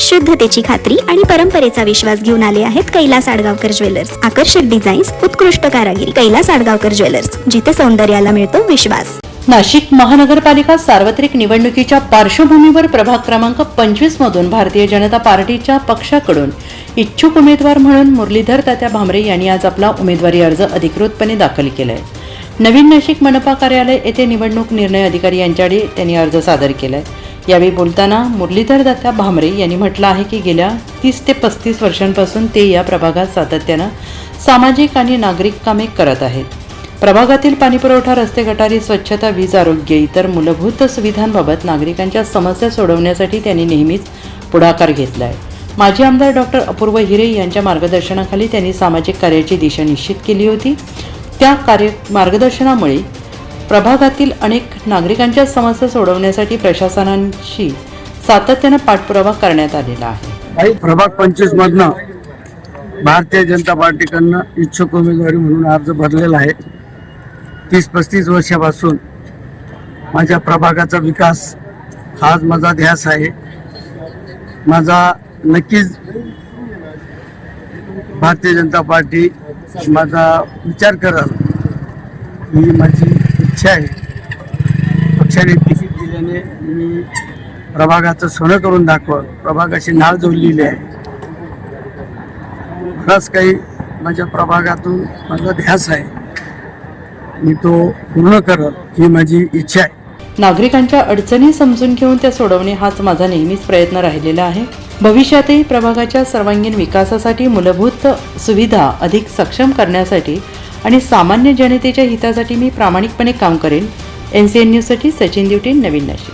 शुद्धतेची खात्री आणि परंपरेचा विश्वास घेऊन आले आहेत कैलास आडगावकर ज्वेलर्स. आकर्षक डिझाईन्स उत्कृष्ट कारागिरी. कैलास आडगावकर ज्वेलर्स जिथे सौंदर्याला मिळतो विश्वास. नाशिक महानगरपालिका सार्वत्रिक निवडणुकीच्या पार्श्वभूमीवर प्रभाग क्रमांक पंचवीस मधून भारतीय जनता पार्टीच्या पक्षाकडून इच्छुक उमेदवार म्हणून मुरलीधर तात्या भामरे यांनी आज आपला उमेदवारी अर्ज अधिकृतपणे दाखल केलाय. नवीन नाशिक मनपा कार्यालय येथे निवडणूक निर्णय अधिकारी यांच्याकडे त्यांनी अर्ज सादर केलाय. यावेळी बोलताना मुरलीधर दत्ता भामरे यांनी म्हटलं आहे की गेल्या तीस ते पस्तीस वर्षांपासून ते या प्रभागात सातत्यानं सामाजिक आणि नागरिक कामे करत आहेत. प्रभागातील पाणीपुरवठा रस्ते गटारी स्वच्छता वीज आरोग्य इतर मूलभूत सुविधांबाबत नागरिकांच्या समस्या सोडवण्यासाठी त्यांनी नेहमीच पुढाकार घेतला आहे माजी आमदार डॉक्टर अपूर्व हिरे यांच्या मार्गदर्शनाखाली त्यांनी सामाजिक कार्याची दिशा निश्चित केली होती. त्या कार्य मार्गदर्शनामुळे प्रभागातील अनेक नागरिकांच्या समस्या सोडवण्यासाठी प्रशासनांशी सातत्यानं पाठपुरावा करण्यात आलेला आहे. प्रभाग पंचवीस मधनं भारतीय जनता पार्टीकडनं इच्छुक उमेदवारी म्हणून अर्ज भरलेला आहे. तीस पस्तीस वर्षापासून माझ्या प्रभागाचा विकास हाच माझा ध्यास आहे. माझा नक्कीच भारतीय जनता पार्टी माझा विचार करत ही माझी पक्ष आहे. पक्षाने तिकीट दिल्याने मी प्रभागाचं सोनं करून दाखवत प्रभागाशी नाळ जोडलेली आहे. खरंच काही माझ्या प्रभागातून माझा ध्यास आहे. मी तो पूर्ण करत ही माझी इच्छा आहे. नागरिकांच्या अडचणी समजून घेऊन त्या सोडवणे हाच माझा नेहमीच प्रयत्न राहिलेला आहे. भविष्यातही प्रभागाच्या सर्वांगीण विकासासाठी मूलभूत सुविधा अधिक सक्षम करण्यासाठी आणि सामान्य जनतेच्या हितासाठी मी प्रामाणिकपणे काम करेन. एन सी एन न्यूजसाठी सचिन दिवटे नवीन नाशिक.